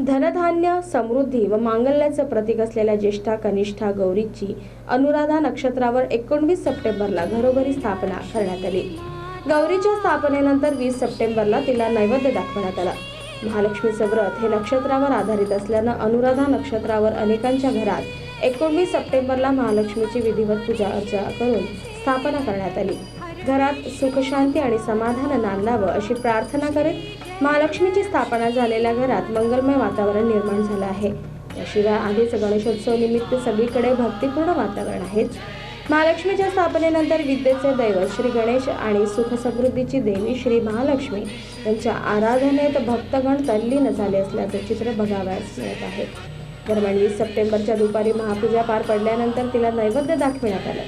धनधान्य समृद्धी व मांगल्याचं प्रतीक असलेल्या ज्येष्ठा कनिष्ठा गौरीची अनुराधा नक्षत्रावर एकोणवीस सप्टेंबरला घरोघरी स्थापना करण्यात आली. गौरीच्या स्थापनेनंतर वीस सप्टेंबरला तिला नैवेद्य दाखवण्यात आला. महालक्ष्मीचं व्रत हे नक्षत्रावर आधारित असल्यानं अनुराधा नक्षत्रावर अनेकांच्या घरात एकोणवीस सप्टेंबरला महालक्ष्मीची विधिवत पूजा अर्चा करून स्थापना करण्यात आली. घरात सुखशांती आणि समाधान नांदावं अशी प्रार्थना करीत महालक्ष्मीची स्थापना झालेल्या घरात मंगलमय वातावरण निर्माण झालं आहे. याशिवाय आधीच गणेशोत्सव निमित्त सगळीकडे भक्तिपूर्ण वातावरण आहेच. महालक्ष्मीच्या स्थापनेनंतर विद्येचे दैवत श्री गणेश आणि सुख समृद्धीची देवी श्री महालक्ष्मी यांच्या आराधनेत भक्तगण तल्लीन झाले असल्याचे चित्र बघावयास मिळत आहे. दरम्यान वीस सप्टेंबरच्या दुपारी महापूजा पार पडल्यानंतर तिला नैवेद्य दाखविण्यात आलं.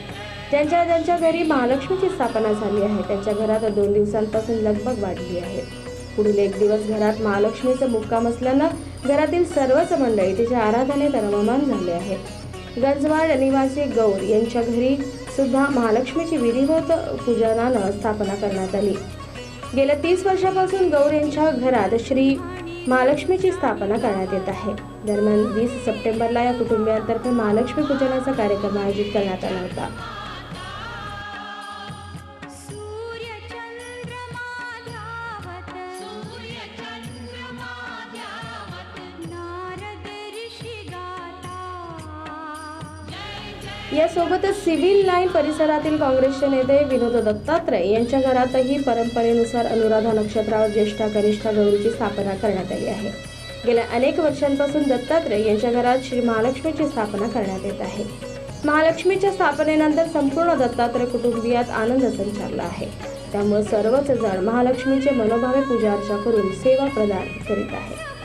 ज्यांच्या ज्यांच्या घरी महालक्ष्मीची स्थापना झाली आहे त्यांच्या घरात दोन दिवसांपासून लगबग वाढली आहे. पुढील एक दिवस घरात महालक्ष्मीचं मुक्काम असल्यानं घरातील सर्वच मंडळी तिच्या आराधनेत रममान झाले आहे गंजवाड निवासी गौर यांच्या घरी सुद्धा महालक्ष्मीची विधिवत पूजनानं स्थापना करण्यात आली. गेल्या तीस वर्षापासून गौर यांच्या घरात श्री महालक्ष्मीची स्थापना करण्यात येत आहे. दरम्यान वीस सप्टेंबरला या कुटुंबियांतर्फे महालक्ष्मी पूजनाचा कार्यक्रम आयोजित करण्यात आला होता. यासोबतच सिव्हिल लाईन परिसरातील काँग्रेसचे नेते विनोद दत्तात्रय यांच्या घरातही परंपरेनुसार अनुराधा नक्षत्रावर ज्येष्ठा कनिष्ठा गौरीची स्थापना करण्यात आली आहे. गेल्या अनेक वर्षांपासून दत्तात्रय यांच्या घरात श्री महालक्ष्मीची स्थापना करण्यात येत आहे. महालक्ष्मीच्या स्थापनेनंतर संपूर्ण दत्तात्रय कुटुंबियात आनंद संचारला आहे. त्यामुळे सर्वच जण महालक्ष्मीचे मनोभावे पूजा अर्चा करून सेवा प्रदान करीत आहेत.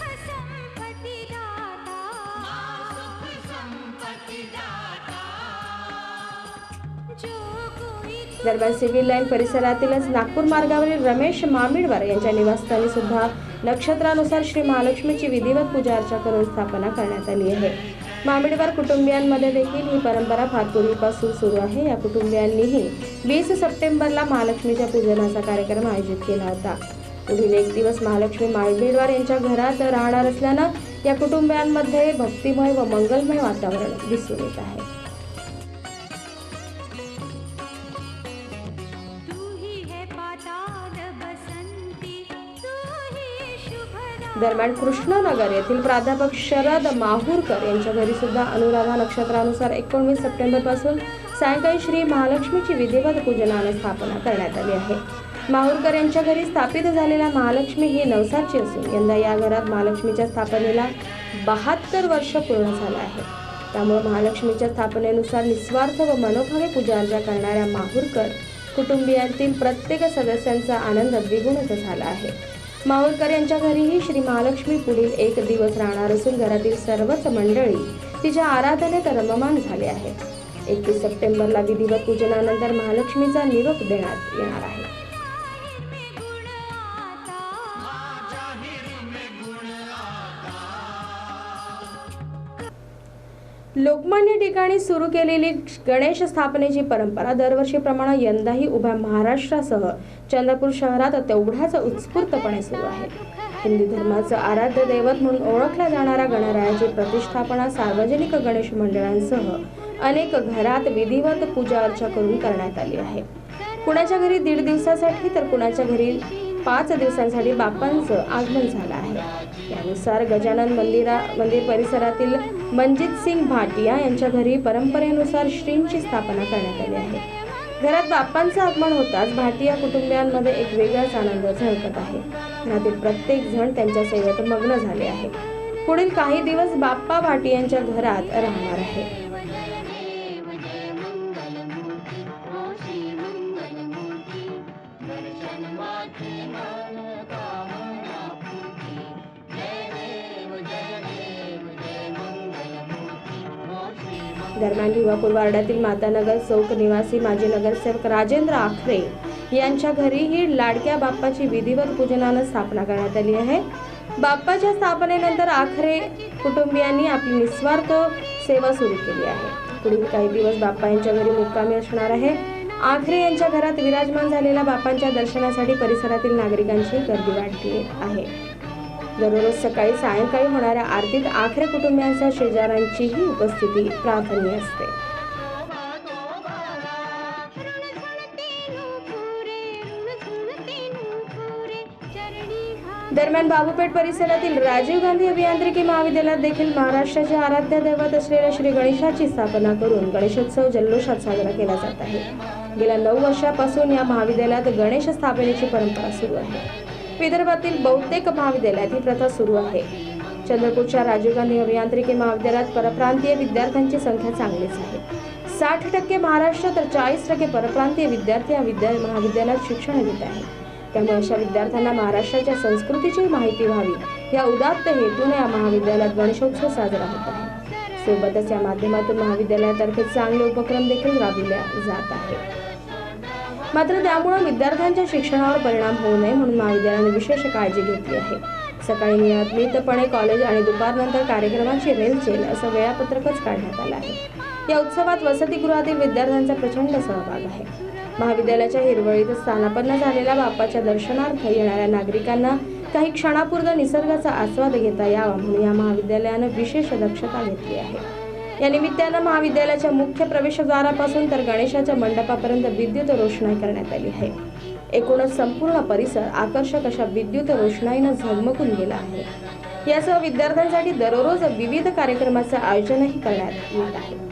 दरम्यान सिव्हिल लाईन परिसरातीलच नागपूर मार्गावरील रमेश मामिडवार यांच्या निवासस्थानी सुद्धा नक्षत्रानुसार श्री महालक्ष्मीची विधिवत पूजा अर्चा करून स्थापना करण्यात आली आहे. मामिडवार कुटुंबियांमध्ये देखील ही परंपरा फार पूर्वीपासून सुरू आहे. या कुटुंबियांनीही वीस सप्टेंबरला महालक्ष्मीच्या पूजनाचा कार्यक्रम आयोजित केला होता. पुढील एक दिवस महालक्ष्मी माळबेडवार यांच्या घरात राहणार असल्यानं या कुटुंबियांमध्ये भक्तिमय व मंगलमय वातावरण दिसून येत आहे. दरम्यान कृष्णनगर येथील प्राध्यापक शरद माहूरकर यांच्या घरी सुद्धा अनुराधा नक्षत्रानुसार एकोणवीस सप्टेंबरपासून सायंकाळी श्री महालक्ष्मीची विधिवत पूजनानं स्थापना करण्यात आली आहे. माहूरकर यांच्या घरी स्थापित झालेल्या महालक्ष्मी ही नवसाची असून यंदा या घरात महालक्ष्मीच्या स्थापनेला बहात्तर वर्ष पूर्ण झालं आहे. त्यामुळे महालक्ष्मीच्या स्थापनेनुसार निस्वार्थ व मनोभावे पूजा अर्चा करणाऱ्या माहूरकर कुटुंबियांतील प्रत्येक सदस्यांचा आनंद द्विगुणच झाला आहे. माहूरकर यांच्या घरीही श्री महालक्ष्मी पुढील एक दिवस राहणार असून घरातील सर्वच मंडळी तिच्या आराधनेत रममान झाले आहे एकतीस सप्टेंबरला विधिवत पूजनानंतर महालक्ष्मीचा निरोप देण्यात येणार आहे. लोकमान्य ठिकाणी सुरू केलेली गणेश स्थापनेची परंपरा दरवर्षीप्रमाणे यंदाही उभ्या महाराष्ट्रासह चंद्रपूर शहरात तेवढ्याच उत्स्फूर्तपणे सुरू आहे. हिंदू धर्माचं आराध्य दैवत म्हणून ओळखल्या जाणाऱ्या गणरायाची प्रतिष्ठापना सार्वजनिक गणेश मंडळांसह अनेक घरात विधिवत पूजा अर्चा करून करण्यात आली आहे. कुणाच्या घरी दीड दिवसासाठी तर कुणाच्या घरी पाच दिवसांसाठी बाप्पांचं आगमन झालं आहे. यानुसार गजानन मंदिरा मंदिर परिसरातील मनजित सिंग भाटिया यांच्या घरी परंपरेनुसार श्रींची स्थापना करण्यात आली आहे. घरात बाप्पांचं आगमन होताच भाटिया कुटुंबियांमध्ये एक वेगळाच आनंद झळकत आहे. घरातील प्रत्येक जण त्यांच्या सेवेत मग्न झाले आहे. पुढील काही दिवस बाप्पा भाटियांच्या घरात राहणार आहे. दरम्यान भिवापूर वार्डातील मातानगर चौक निवासी माजी नगरसेवक राजेंद्र आखरे यांच्या घरीही लाडक्या बाप्पाची विधिवत पूजनानं स्थापना करण्यात आली आहे. बाप्पाच्या स्थापनेनंतर आखरे कुटुंबियांनी आपली निस्वार्थ सेवा सुरू केली आहे. पुढील काही दिवस बाप्पा यांच्या घरी मुक्कामी असणार आहे. आखरे यांच्या घरात विराजमान झालेल्या बाप्पांच्या दर्शनासाठी परिसरातील नागरिकांची गर्दी वाढली आहे. दररोज सकाळी सायंकाळी होणाऱ्या आरतीत आखरे कुटुंबियांच्या शेजाऱ्यांचीही उपस्थिती प्रार्थनीय असते. दरम्यान बाबूपेठ परिसरातील राजीव गांधी अभियांत्रिकी महाविद्यालयात देखील महाराष्ट्राचे आराध्य दैवत असलेल्या श्री गणेशाची स्थापना करून गणेशोत्सव जल्लोषात साजरा केला जात आहे. गेल्या नऊ वर्षापासून या महाविद्यालयात गणेश स्थापनेची परंपरा सुरू आहे. विदर्भातील बहुतेक महाविद्यालयात ही प्रथा सुरू आहे. चंद्रपूरच्या राजीव गांधी अभियांत्रिकी महाविद्यालयात परप्रांतीय विद्यार्थ्यांची संख्या चांगलीच आहे. साठ टक्के महाराष्ट्र तर चाळीस टक्के परप्रांतीय विद्यार्थी या विद्या महाविद्यालयात शिक्षण घेत आहेत. त्यामुळे अशा विद्यार्थ्यांना महाराष्ट्राच्या संस्कृतीची माहिती व्हावी या उदात्त हेतूने या महाविद्यालयात गणेशोत्सव साजरा होत आहे. सोबतच या माध्यमातून महाविद्यालयातर्फे चांगले उपक्रम देखील राबविले जात आहेत. मात्र त्यामुळे विद्यार्थ्यांच्या शिक्षणावर परिणाम होऊ नये म्हणून महाविद्यालयाने विशेष काळजी घेतली आहे. सकाळी नियमितपणे कॉलेज आणि दुपारनंतर कार्यक्रमाची रेलचेल असं वेळापत्रकच काढण्यात आलं आहे. या उत्सवात वसतिगृहातील विद्यार्थ्यांचा प्रचंड सहभाग आहे. महाविद्यालयाच्या हिरवळीत स्थानापन्न झालेल्या बाप्पाच्या दर्शनार्थ येणाऱ्या नागरिकांना काही क्षणापूर्व निसर्गाचा आस्वाद घेता यावा म्हणून या महाविद्यालयानं विशेष दक्षता घेतली आहे. या निमित्तानं महाविद्यालयाच्या मुख्य प्रवेशद्वारापासून तर गणेशाच्या मंडपापर्यंत विद्युत रोषणाई करण्यात आली आहे. एकूणच संपूर्ण परिसर आकर्षक अशा विद्युत रोषणाईनं झगमगून गेला आहे. यासह विद्यार्थ्यांसाठी दररोज विविध कार्यक्रमाचं आयोजनही करण्यात येत आहे.